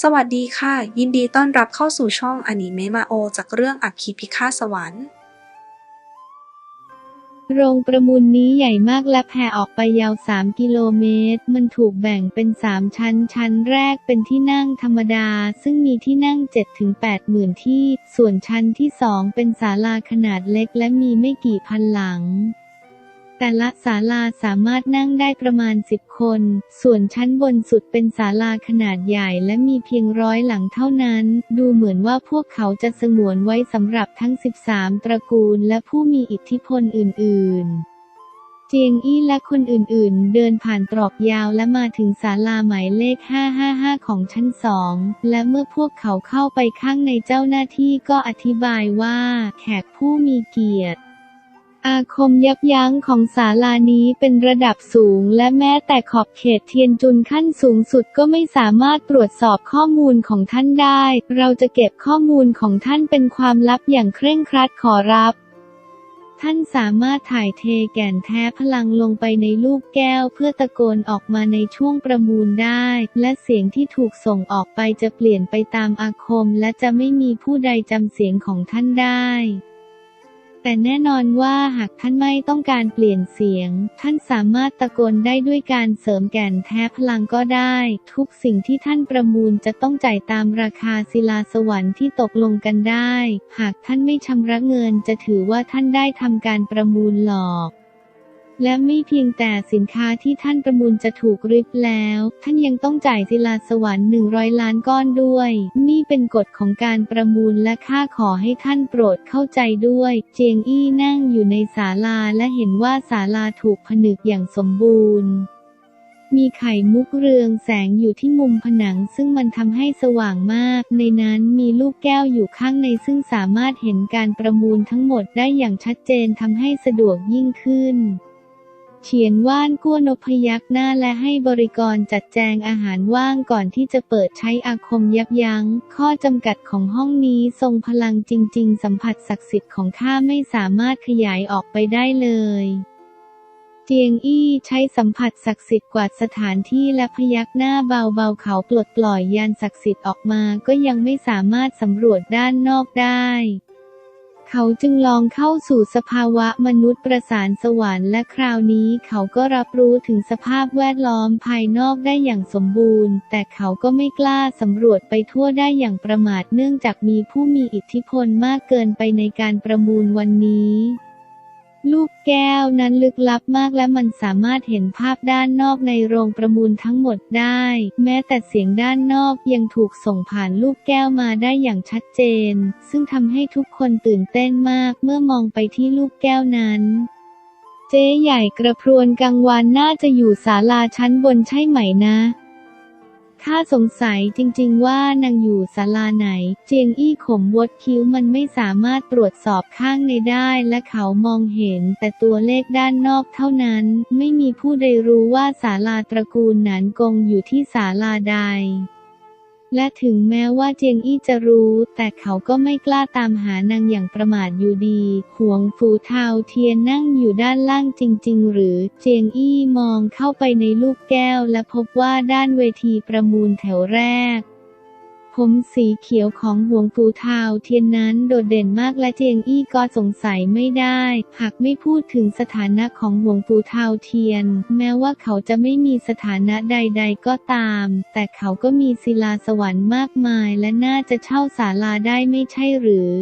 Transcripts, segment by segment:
สวัสดีค่ะ ยินดีต้อนรับเข้าสู่ช่องอนิเมะมาโอ จากเรื่องอัคคีพิฆาตสวรรค์ โรงประมูลนี้ใหญ่มากและแผ่ออกไปยาว 3 กิโลเมตร มันถูกแบ่งเป็น 3 ชั้น ชั้นแรกเป็นที่นั่งธรรมดา ซึ่งมีที่นั่ง 7-8หมื่นที่ ส่วนชั้นที่ 2 เป็นศาลาขนาดเล็กและมีไม่กี่พันหลัง แต่ละศาลาสามารถนั่งได้ประมาณ 10 คน ส่วนชั้นบนสุดเป็นศาลาขนาดใหญ่และมีเพียงร้อยหลังเท่านั้น ดูเหมือนว่าพวกเขาจะสงวนไว้สำหรับทั้ง 13 ตระกูลและผู้มีอิทธิพลอื่น ๆเจียงอี้และคนอื่นๆ เดินผ่านตรอกยาวและมาถึงศาลาหมายเลข 555 ของชั้นสอง และเมื่อพวกเขาเข้าไปข้างในเจ้าหน้าที่ก็อธิบายว่า แขกผู้มีเกียรติ อาคมยับยั้งของศาลานี้เป็นระดับสูง และแม้แต่ขอบเขตเทียนจุนขั้นสูงสุดก็ไม่สามารถตรวจสอบข้อมูลของท่านได้ เราจะเก็บข้อมูลของท่านเป็นความลับอย่างเคร่งครัดขอรับ ท่านสามารถถ่ายเทแก่นแท้พลังลงไปในลูกแก้วเพื่อตะโกนออกมาในช่วงประมูลได้ และเสียงที่ถูกส่งออกไปจะเปลี่ยนไปตามอาคม และจะไม่มีผู้ใดจำเสียงของท่านได้ แต่แน่นอนว่าหากท่านไม่ต้องการเปลี่ยนเสียง ท่านสามารถตะโกนได้ด้วยการเสริมแก่นแท้พลังก็ได้ ทุกสิ่งที่ท่านประมูลจะต้องจ่ายตามราคาศิลาสวรรค์ที่ตกลงกันได้ หากท่านไม่ชำระเงินจะถือว่าท่านได้ทำการประมูลหลอก และไม่เพียงแต่สินค้าที่ท่านประมูลจะถูกริบแล้ว ท่านยังต้องจ่ายศิลาสวรรค์ 100 ล้านก้อนด้วย นี่เป็นกฎของการประมูลและข้าขอให้ท่านโปรดเข้าใจด้วย เจียงอี้นั่งอยู่ในศาลาและเห็นว่าศาลาถูกผนึกอย่างสมบูรณ์มีไข่มุกเรืองแสงอยู่ที่มุมผนังซึ่งมันทำให้สว่างมาก ในนั้นมีลูกแก้วอยู่ข้างในซึ่งสามารถเห็นการประมูลทั้งหมดได้อย่างชัดเจนทำให้สะดวกยิ่งขึ้น เฉียนว่านกั้วนพยักหน้าและให้บริกรจัดแจงอาหารว่างก่อนที่จะเปิดใช้อาคมยับยัง้ง ข้อจำกัดของห้องนี้ทรงพลังจริง ๆ สัมผัสศักดิ์สิทธิ์ของข้าไม่สามารถขยายออกไปได้เลยเจียงอี้ใช้สัมผัสศักดิ์สิทธิ์กวาดสถานที่และพยักหน้าเบาๆเขาปลดปล่อยยานศักดิ์สิทธิ์ออกมาก็ยังไม่สามารถสำรวจด้านนอกได้ เขาจึงลองเข้าสู่สภาวะมนุษย์ประสานสวรรค์และคราวนี้เขาก็รับรู้ถึงสภาพแวดล้อมภายนอกได้อย่างสมบูรณ์ แต่เขาก็ไม่กล้าสำรวจไปทั่วได้อย่างประมาทเนื่องจากมีผู้มีอิทธิพลมากเกินไปในการประมูลวันนี้ ลูกแก้วนั้นลึกลับมากและมันสามารถเห็นภาพด้านนอกในโรงประมูลทั้งหมดได้ แม้แต่เสียงด้านนอกยังถูกส่งผ่านลูกแก้วมาได้อย่างชัดเจน ซึ่งทำให้ทุกคนตื่นเต้นมากเมื่อมองไปที่ลูกแก้วนั้นเจ๊ใหญ่กระพรวนกลางวันน่าจะอยู่ศาลาชั้นบนใช่ไหมนะ ข้าสงสัยจริงๆว่านางอยู่ศาลาไหน เจียงอี้ขมวดคิ้วมันไม่สามารถตรวจสอบข้างในได้และเขามองเห็นแต่ตัวเลขด้านนอกเท่านั้น ไม่มีผู้ใดรู้ว่าศาลาตระกูลหนานกงอยู่ที่ศาลาใด และถึงแม้ว่าเจียงอี้จะรู้ แต่เขาก็ไม่กล้าตามหานางอย่างประมาทอยู่ดี ห่วงฟูเทาเทียนนั่งอยู่ด้านล่างจริง ๆ หรือ เจียงอี้มองเข้าไปในลูกแก้วและพบว่าด้านเวทีประมูลแถวแรก ผมสีเขียวของหวงปูเทาเทียนนั้นโดดเด่นมากและเจียงอี้ก็สงสัยไม่ได้ หากไม่พูดถึงสถานะของหวงปูเทาเทียน แม้ว่าเขาจะไม่มีสถานะใด ๆ ก็ตาม แต่เขาก็มีศิลาสวรรค์มากมายและน่าจะเช่าศาลาได้ไม่ใช่หรือ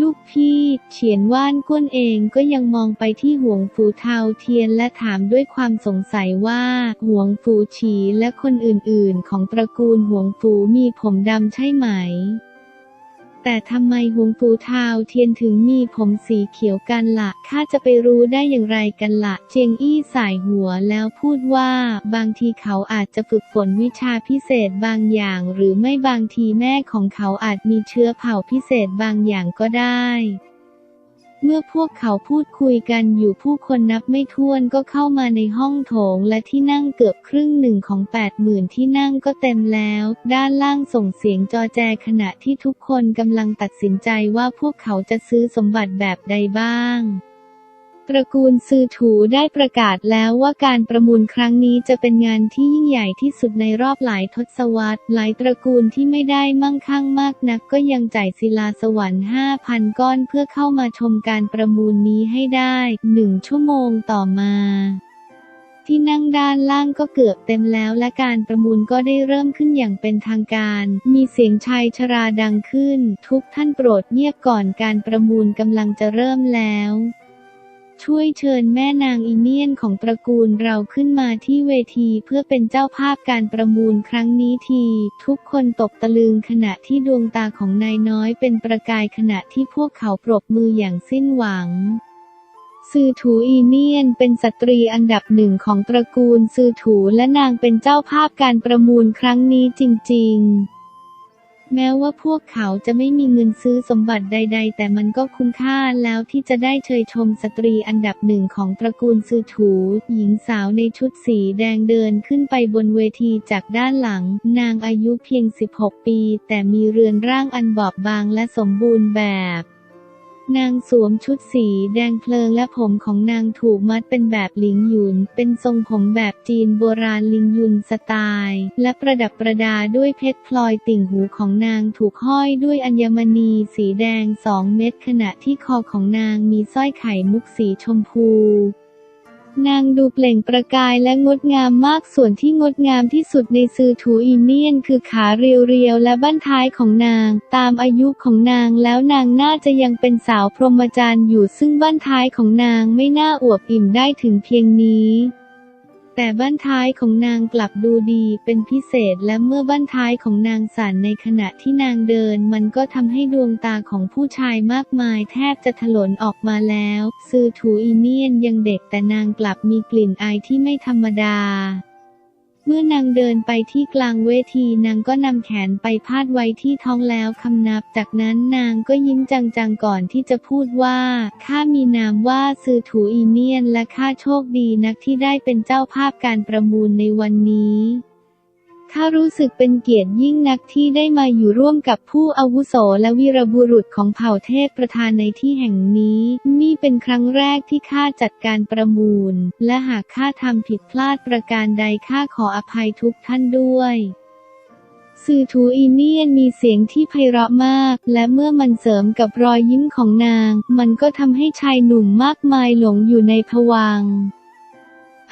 ลูกพี่เฉียนว่านก้นเองก็ยังมองไปที่ห่วงฟูเทาเทียนและถามด้วยความสงสัยว่าห่วงฟูฉีและคนอื่นๆ ของตระกูลห่วงฟูมีผมดำใช่ไหม แต่ทำไมหวงฟูเทาเทียนถึงมีผมสีเขียวกันละ่ะ ข้าจะไปรู้ได้อย่างไรกันละ่ะ เจียงอี้สายหัวแล้วพูดว่า บางทีเขาอาจจะฝึกฝนวิชาพิเศษบางอย่าง หรือไม่บางทีแม่ของเขาอาจมีเชื้อเผ่าพิเศษบางอย่างก็ได้ เมื่อพวกเขาพูดคุยกันอยู่ผู้คนนับไม่ถ้วนก็เข้ามาในห้องโถงและที่นั่งเกือบครึ่งหนึ่งของแปดหมื่นที่นั่งก็เต็มแล้ว ด้านล่างส่งเสียงจอแจขณะที่ทุกคนกำลังตัดสินใจว่าพวกเขาจะซื้อสมบัติแบบใดบ้าง ระกูลซือถูได้ประกาศแล้วว่าการประมูลครั้งนี้จะเป็นงานที่ยิ่งใหญ่ที่สุดในรอบหลายทศวรรษ หลายตระกูลที่ไม่ได้มั่งคั่งมากนักก็ยังจ่ายศิลาสวรรค์ 5,000 ก้อนเพื่อเข้ามาชมการประมูลนี้ให้ได้หนึ่งชั่วโมงต่อมาที่นั่งด้านล่างก็เกือบเต็มแล้วและการประมูลก็ได้เริ่มขึ้นอย่างเป็นทางการ มีเสียงชายชราดังขึ้น ทุกท่านโปรดเงียบก่อนการประมูลกำลังจะเริ่มแล้ว ช่วยเชิญแม่นางอิเนียนของตระกูลเราขึ้นมาที่เวทีเพื่อเป็นเจ้าภาพการประมูลครั้งนี้ที ทุกคนตกตะลึงขณะที่ดวงตาของนายน้อยเป็นประกายขณะที่พวกเขาปรบมืออย่างสิ้นหวังซือถูอีเนียนเป็นสตรีอันดับหนึ่งของตระกูลซือถูและนางเป็นเจ้าภาพการประมูลครั้งนี้จริง ๆ แม้ว่าพวกเขาจะไม่มีเงินซื้อสมบัติใด ๆ แต่มันก็คุ้มค่าแล้วที่จะได้เชยชมสตรีอันดับหนึ่งของตระกูลซือถู หญิงสาวในชุดสีแดงเดินขึ้นไปบนเวทีจากด้านหลัง นางอายุเพียง 16 ปี แต่มีเรือนร่างอันบอบบางและสมบูรณ์แบบ นางสวมชุดสีแดงเพลิงและผมของนางถูกมัดเป็นแบบหลิงหยุน เป็นทรงผมแบบจีนโบราณลิงยุนสไตล์ และประดับประดาด้วยเพชรพลอยติ่งหูของนางถูกห้อยด้วยอัญมณีสีแดงสองเม็ดขณะที่คอของนางมีสร้อยไข่มุกสีชมพู นางดูเปล่งประกายและงดงามมากส่วนที่งดงามที่สุดในซือถูอินเนียน คือขาเรียวๆและบั้นท้ายของนาง ตามอายุของนางแล้วนางน่าจะยังเป็นสาวพรหมจรรย์อยู่ซึ่งบั้นท้ายของนางไม่น่าอวบอิ่มได้ถึงเพียงนี้ แต่บั้นท้ายของนางกลับดูดีเป็นพิเศษและเมื่อบั้นท้ายของนางสั่นในขณะที่นางเดิน มันก็ทำให้ดวงตาของผู้ชายมากมายแทบจะถลนออกมาแล้ว ซือถูอีเนียนยังเด็กแต่นางกลับมีกลิ่นอายที่ไม่ธรรมดา เมื่อนางเดินไปที่กลางเวทีนางก็นำแขนไปพาดไว้ที่ท้องแล้วคำนับ จากนั้นนางก็ยิ้มจังๆก่อนที่จะพูดว่า ข้ามีนามว่าซือถูอีเนียนและข้าโชคดีนักที่ได้เป็นเจ้าภาพการประมูลในวันนี้ ข้ารู้สึกเป็นเกียรติยิ่งนักที่ได้มาอยู่ร่วมกับผู้อาวุโสและวีรบุรุษของเผ่าเทพประธานในที่แห่งนี้ นี่เป็นครั้งแรกที่ข้าจัดการประมูล และหากข้าทำผิดพลาดประการใดข้าขออภัยทุกท่านด้วยซือทูอีเนียนมีเสียงที่ไพเราะมาก และเมื่อมันเสริมกับรอยยิ้มของนาง มันก็ทำให้ชายหนุ่มมากมายหลงอยู่ในภวัง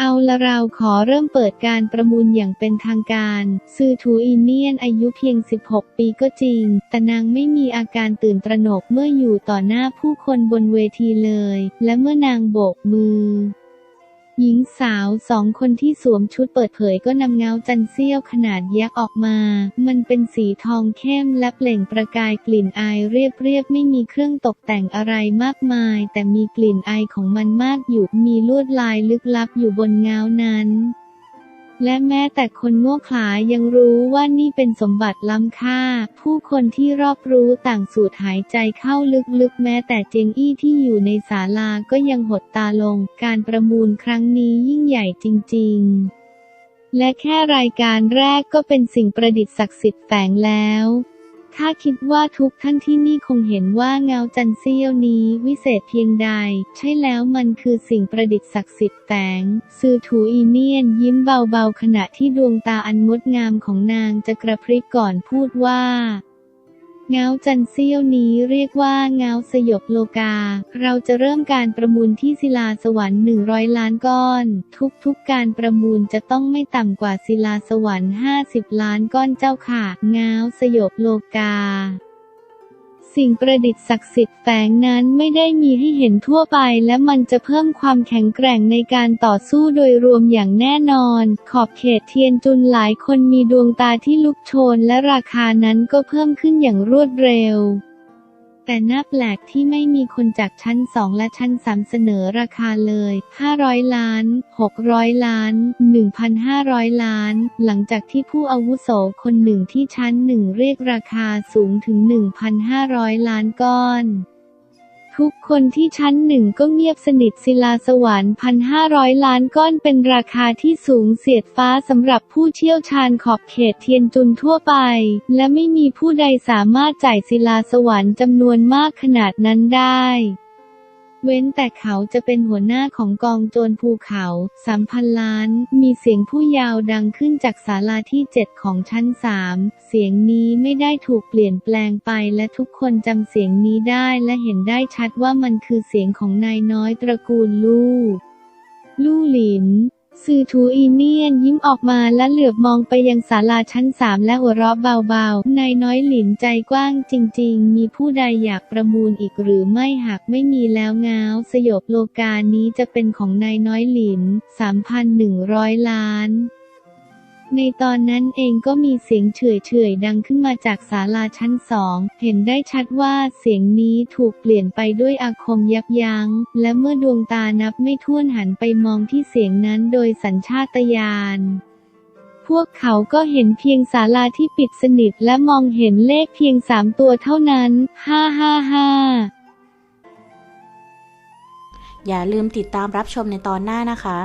เอาละเราขอเริ่มเปิดการประมูลอย่างเป็นทางการ ซือทูอินเนียนอายุเพียง 16 ปีก็จริง แต่นางไม่มีอาการตื่นตระหนกเมื่ออยู่ต่อหน้าผู้คนบนเวทีเลย และเมื่อนางโบกมือ หญิงสาวสองคนที่สวมชุดเปิดเผยก็นำเงาจันเซี่ยวขนาดยักษ์ออกมา มันเป็นสีทองเข้มและเปล่งประกายกลิ่นอายเรียบๆไม่มีเครื่องตกแต่งอะไรมากมาย แต่มีกลิ่นอายของมันมากอยู่ มีลวดลายลึกลับอยู่บนเงานั้น และแม้แต่คนโง่ขลายังรู้ว่านี่เป็นสมบัติล้ำค่า ผู้คนที่รอบรู้ต่างสูดหายใจเข้าลึกๆ แม้แต่เจงอี้ที่อยู่ในศาลาก็ยังหดตาลง การประมูลครั้งนี้ยิ่งใหญ่จริง ๆ และแค่รายการแรกก็เป็นสิ่งประดิษฐ์ศักดิ์สิทธิ์แฝงแล้ว ข้าคิดว่าทุกท่านที่นี่คงเห็นว่าเงาจันเซียวนี้วิเศษเพียงใด ใช่แล้วมันคือสิ่งประดิษฐ์ศักดิ์สิทธิ์แตงซือถูอีเนียนยิ้มเบาๆ ขณะที่ดวงตาอันงดงามของนางจะกระพริบก่อนพูดว่า เงาจันเซี่ยวนี้เรียกว่าเงาสยบโลกา เราจะเริ่มการประมูลที่ศิลาสวรรค์100 ล้านก้อน ทุกๆการประมูลจะต้องไม่ต่ำกว่าศิลาสวรรค์ 50 ล้านก้อนเจ้าค่ะ เงาสยบโลกา สิ่งประดิษฐ์ศักดิ์สิทธิ์แฝงนั้นไม่ได้มีให้เห็นทั่วไป และมันจะเพิ่มความแข็งแกร่งในการต่อสู้โดยรวมอย่างแน่นอน ขอบเขตเทียนจุนหลายคนมีดวงตาที่ลุกโชนและราคานั้นก็เพิ่มขึ้นอย่างรวดเร็ว แต่น่าแปลกที่ไม่มีคนจากชั้น 2 และชั้น 3 เสนอราคาเลย 500 ล้าน 600 ล้าน 1,500 ล้าน หลังจากที่ผู้อาวุโสคนหนึ่งที่ชั้นหนึ่งเรียกราคาสูงถึง 1,500 ล้านก้อน ทุกคนที่ชั้นหนึ่งก็เงียบสนิทศิลาสวรรค์พันห้าร้อยล้านก้อนเป็นราคาที่สูงเสียดฟ้าสำหรับผู้เชี่ยวชาญขอบเขตเทียนจุนทั่วไป และไม่มีผู้ใดสามารถจ่ายศิลาสวรรค์จำนวนมากขนาดนั้นได้ เว้นแต่เขาจะเป็นหัวหน้าของกองโจรภูเขาสามพันล้าน มีเสียงผู้ยาวดังขึ้นจากศาลาที่เจ็ดของชั้นสามเสียงนี้ไม่ได้ถูกเปลี่ยนแปลงไปและทุกคนจำเสียงนี้ได้และเห็นได้ชัดว่ามันคือเสียงของนายน้อยตระกูลลู่ลู่หลิน ซือทูอีเนียนยิ้มออกมาและเหลือบมองไปยังศาลาชั้นสามและหัวเราะเบาๆ นายน้อยหลินใจกว้างจริงๆ มีผู้ใดอยากประมูลอีกหรือไม่หากไม่มีแล้วง้าว สยบโลกานี้จะเป็นของนายน้อยหลิน 3,100 ล้าน ในตอนนั้นเองก็มีเสียงเฉื่อยเฉยๆดังขึ้นมาจากศาลาชั้นสอง เห็นได้ชัดว่าเสียงนี้ถูกเปลี่ยนไปด้วยอาคมยับยัง้ง และเมื่อดวงตานับไม่ถ้วนหันไปมองที่เสียงนั้นโดยสัญชาตญาณพวกเขาก็เห็นเพียงศาลาที่ปิดสนิทและมองเห็นเลขเพียงสามตัวเท่านั้น ห้าห้าห้าอย่าลืมติดตามรับชมในตอนหน้านะคะ